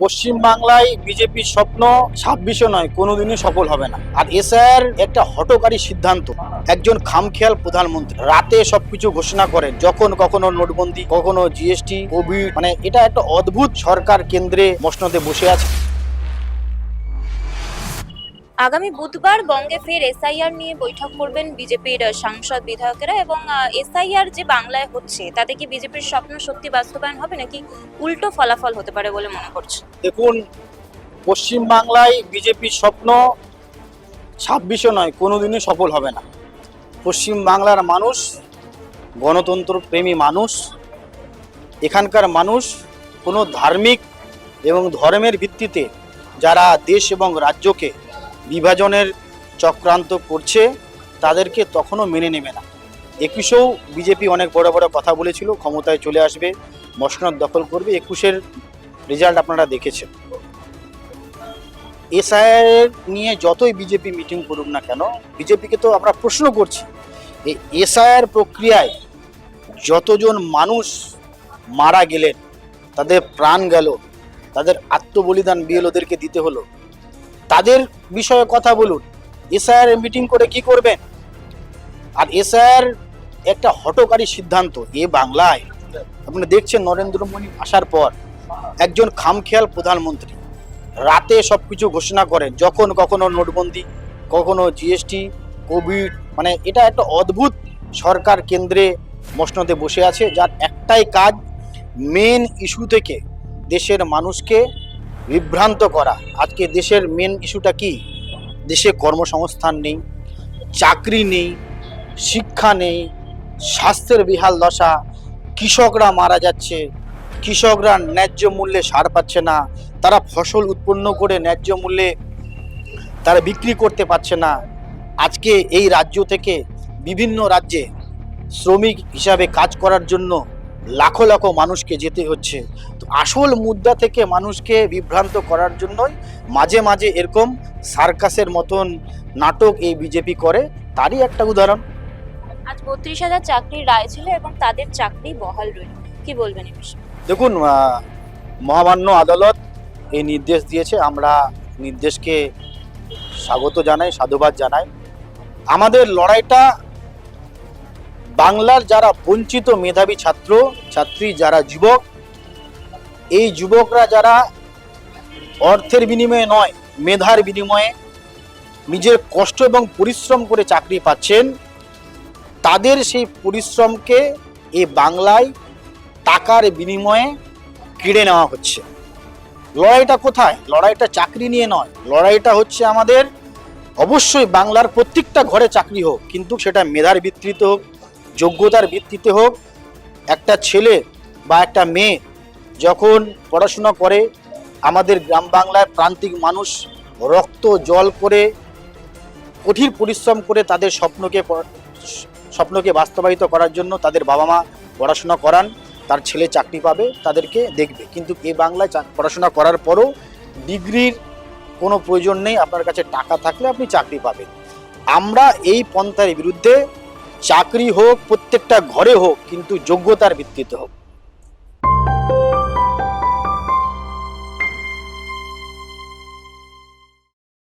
পশ্চিম বাংলায় বিজেপির স্বপ্ন ছাব্বিশে নয়, কোনোদিনই সফল হবে না। আর এসআর একটা হটকারী সিদ্ধান্ত। একজন খামখেয়াল প্রধানমন্ত্রী রাতে সবকিছু ঘোষণা করে, যখন কখনো নোটবন্দি, কখনো জিএসটি কোভিড মানে এটা একটা অদ্ভুত সরকার কেন্দ্রে মসনদে বসে আছে। আগামী বুধবার বঙ্গে ফের এসআইআর নিয়ে বৈঠক করবেন বিজেপির সাংসদ বিধায়কেরা এবং এসআইআর যে বাংলায় হচ্ছে, তাতে কি বিজেপির স্বপ্ন সত্যি বাস্তবায়ন হবে নাকি উল্টো ফলাফল হতে পারে বলে মনে করছে দেখুন, পশ্চিম বাংলায় বিজেপির স্বপ্ন ছাব্বিশে নয়, কোনোদিনই সফল হবে না। পশ্চিম বাংলার মানুষ, গণতন্ত্র প্রেমী মানুষ, এখানকার মানুষ, কোনো ধার্মিক এবং ধর্মের ভিত্তিতে যারা দেশ এবং রাজ্যকে বিভাজনের চক্রান্ত করছে, তাদেরকে তখনও মেনে নেবে না। একুশেও বিজেপি অনেক বড় বড় কথা বলেছিল, ক্ষমতায় চলে আসবে, মসনদ দখল করবে, একুশের রেজাল্ট আপনারা দেখেছেন। এসআইআর নিয়ে যতই বিজেপি মিটিং করুক না কেন, বিজেপিকে তো আমরা প্রশ্ন করছি এই এসআইআর প্রক্রিয়ায় যতজন মানুষ মারা গেলেন, তাদের প্রাণ গেল, তাদের আত্মবলিদান বিএলওদেরকে দিতে হলো তাদের বিষয়ে কথা বলুন। এসআইআর মিটিং করে কি করবেন? আর এসআইআর একটা হটকারী সিদ্ধান্ত এ বাংলায়। আপনি দেখছেন নরেন্দ্র মোদী আসার পর একজন খামখেয়াল প্রধানমন্ত্রী রাতে সব কিছু ঘোষণা করেন, যখন কখনো নোটবন্দি, কখনো জিএসটি কোভিড মানে এটা একটা অদ্ভুত সরকার কেন্দ্রে মসনদে বসে আছে, যার একটাই কাজ মেন ইস্যু থেকে দেশের মানুষকে বিভ্রান্ত করা। আজকে দেশের মেন ইস্যুটা কি? দেশে কর্মসংস্থান নেই, চাকরি নেই, শিক্ষা নেই, স্বাস্থ্যের বিহাল দশা, কৃষকরা মারা যাচ্ছে, কৃষকরা ন্যায্য মূল্যে সার পাচ্ছে না, তারা ফসল উৎপন্ন করে ন্যায্য মূল্যে তারা বিক্রি করতে পারছে না। আজকে এই রাজ্য থেকে বিভিন্ন রাজ্যে শ্রমিক হিসাবে কাজ করার জন্য লাখো লাখো মানুষকে যেতে হচ্ছে। তো আসল মুদ্রা থেকে মানুষকে বিভ্রান্ত করার জন্যই মাঝে মাঝে এরকম সার্কাসের মতন নাটক এই বিজেপি করে। তারই একটা উদাহরণ। আজ বত্রিশ হাজার চাকরির রায় ছিল এবং তাদের চাকরি বহাল রইল। কি বলবেন এই বিষয়ে? দেখুন মহামান্য আদালত এই নির্দেশ দিয়েছে। আমরা নির্দেশকে স্বাগত জানাই সাধুবাদ জানাই। আমাদের লড়াইটা বাংলার যারা বঞ্চিত মেধাবী ছাত্র, ছাত্রী যারা যুবক, এই যুবকরা যারা অর্থের বিনিময়ে নয়, মেধার বিনিময়ে নিজের কষ্ট এবং পরিশ্রম করে চাকরি পাচ্ছেন, তাদের সেই পরিশ্রমকে এই বাংলায় টাকার বিনিময়ে কেড়ে নেওয়া হচ্ছে। লড়াইটা কোথায়? লড়াইটা চাকরি নিয়ে নয়, লড়াইটা হচ্ছে আমাদের অবশ্যই বাংলার প্রত্যেকটা ঘরে চাকরি হোক, কিন্তু সেটা মেধার ভিত্তিতে হোক যোগ্যতার ভিত্তিতে হোক, একটা ছেলে বা একটা মেয়ে যখন পড়াশোনা করে, আমাদের গ্রাম বাংলার প্রান্তিক মানুষ রক্ত, জল করে, কঠিন পরিশ্রম করে তাদের স্বপ্নকে স্বপ্নকে বাস্তবায়িত করার জন্য তাদের বাবা মা পড়াশোনা করান, তার ছেলে চাকরি পাবে, তাদেরকে দেখবে। কিন্তু এই বাংলায় পড়াশোনা করার পরও ডিগ্রির কোনো প্রয়োজন নেই, আপনার কাছে টাকা থাকলে আপনি চাকরি পাবেন। আমরা এই পন্থার বিরুদ্ধে চাকরি হোক প্রত্যেকটা ঘরে হোক কিন্তু যোগ্যতার ভিত্তিতে হোক।